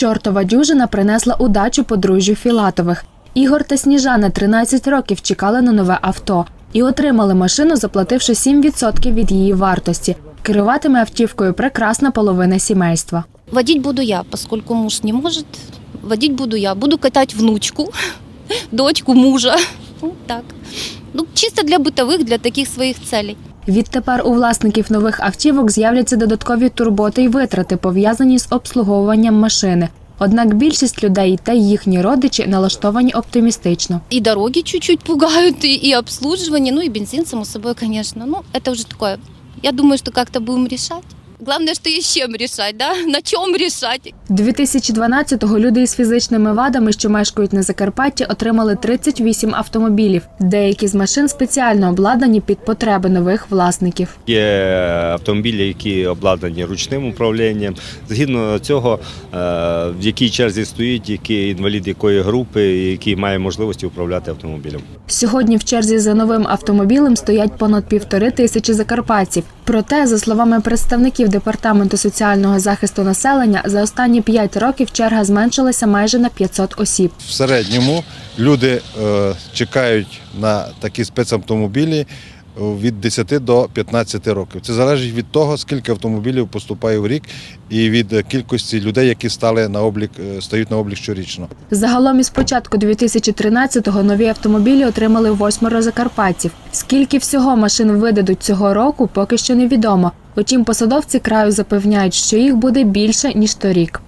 Чортова дюжина принесла удачу подружжю Філатових. Ігор та Сніжана 13 років чекали на нове авто і отримали машину, заплативши 7% від її вартості. Керуватиме автівкою прекрасна половина сімейства. Водить буду я, поскольку муж не может. Водить буду я. Буду катать внучку, дочку мужа. Ну, так. Ну, чисто для бытовых, для таких своих целей. Відтепер у власників нових автівок з'являться додаткові турботи й витрати, пов'язані з обслуговуванням машини. Однак більшість людей та їхні родичі налаштовані оптимістично. І дороги чуть-чуть пугають, і, обслуживание, ну і бензин, само собою, звісно. Ну, це вже таке. Я думаю, що як-то будемо решать. Главное, что есть с чем решать, да? На чем решать? 2012-го люди із фізичними вадами, що мешкають на Закарпатті, отримали 38 автомобілів. Деякі з машин спеціально обладнані під потреби нових власників. Є автомобілі, які обладнані ручним управлінням. Згідно цього, е, в якій черзі стоїть, який інвалід якої групи, який має можливості управляти автомобілем. Сьогодні в черзі за новим автомобілем стоять понад півтори тисячі закарпатців. Проте, за словами представників департаменту соціального захисту населення, за останні 5 років черга зменшилася майже на 500 осіб. В середньому люди е, чекають на такі спецавтомобілі від 10 до 15 років. Це залежить від того, скільки автомобілів поступає в рік, і від е, кількості людей, які стали на облік, е, стають на облік щорічно. Загалом із початку 2013-го нові автомобілі отримали восьмеро закарпатців. Скільки всього машин видадуть цього року, поки що невідомо. Утім, посадовці краю запевняють, що їх буде більше ніж торік.